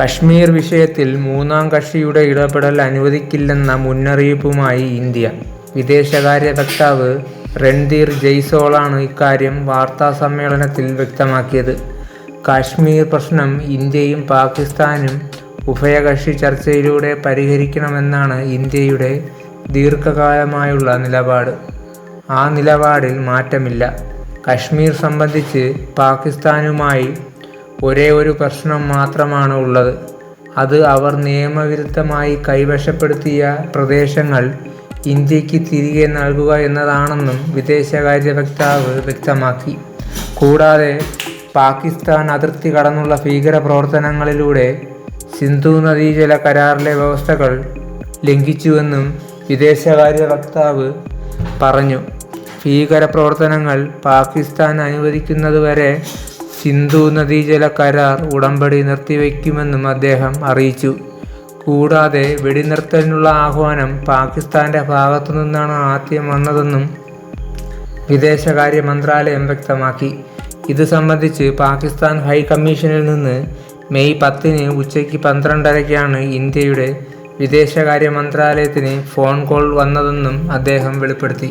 കശ്മീർ വിഷയത്തിൽ മൂന്നാം കക്ഷിയുടെ ഇടപെടൽ അനുവദിക്കില്ലെന്ന മുന്നറിയിപ്പുമായി ഇന്ത്യ. വിദേശകാര്യ വക്താവ് രൺധീർ ജയ്സോളാണ് ഇക്കാര്യം വാർത്താസമ്മേളനത്തിൽ വ്യക്തമാക്കിയത്. കാശ്മീർ പ്രശ്നം ഇന്ത്യയും പാകിസ്ഥാനും ഉഭയകക്ഷി ചർച്ചയിലൂടെ പരിഹരിക്കണമെന്നാണ് ഇന്ത്യയുടെ ദീർഘകാലമായുള്ള നിലപാട്. ആ നിലപാടിൽ മാറ്റമില്ല. കശ്മീർ സംബന്ധിച്ച് പാകിസ്ഥാനുമായി ഒരേയൊരു പ്രശ്നം മാത്രമാണ് ഉള്ളത്. അത് അവർ നിയമവിരുദ്ധമായി കൈവശപ്പെടുത്തിയ പ്രദേശങ്ങൾ ഇന്ത്യയ്ക്ക് തിരികെ നൽകുക എന്നതാണെന്നും വിദേശകാര്യ വക്താവ് വ്യക്തമാക്കി. കൂടാതെ പാകിസ്ഥാൻ അതിർത്തി കടന്നുള്ള ഭീകര പ്രവർത്തനങ്ങളിലൂടെ സിന്ധു നദീജല കരാറിലെ വ്യവസ്ഥകൾ ലംഘിച്ചുവെന്നും വിദേശകാര്യ വക്താവ് പറഞ്ഞു. ഭീകരപ്രവർത്തനങ്ങൾ പാകിസ്ഥാൻ അനുവദിക്കുന്നതുവരെ സിന്ധു നദീജല കരാർ ഉടമ്പടി നിർത്തിവെക്കുമെന്നും അദ്ദേഹം അറിയിച്ചു. കൂടാതെ വെടിനിർത്തലിനുള്ള ആഹ്വാനം പാകിസ്ഥാന്റെ ഭാഗത്തുനിന്നാണ് ആദ്യം വന്നതെന്നും വിദേശകാര്യ മന്ത്രാലയം വ്യക്തമാക്കി. ഇത് സംബന്ധിച്ച് പാകിസ്ഥാൻ ഹൈക്കമ്മീഷനിൽ നിന്ന് മെയ് പത്തിന് ഉച്ചയ്ക്ക് പന്ത്രണ്ടരയ്ക്കാണ് ഇന്ത്യയുടെ വിദേശകാര്യ മന്ത്രാലയത്തിന് ഫോൺ കോൾ വന്നതെന്നും അദ്ദേഹം വെളിപ്പെടുത്തി.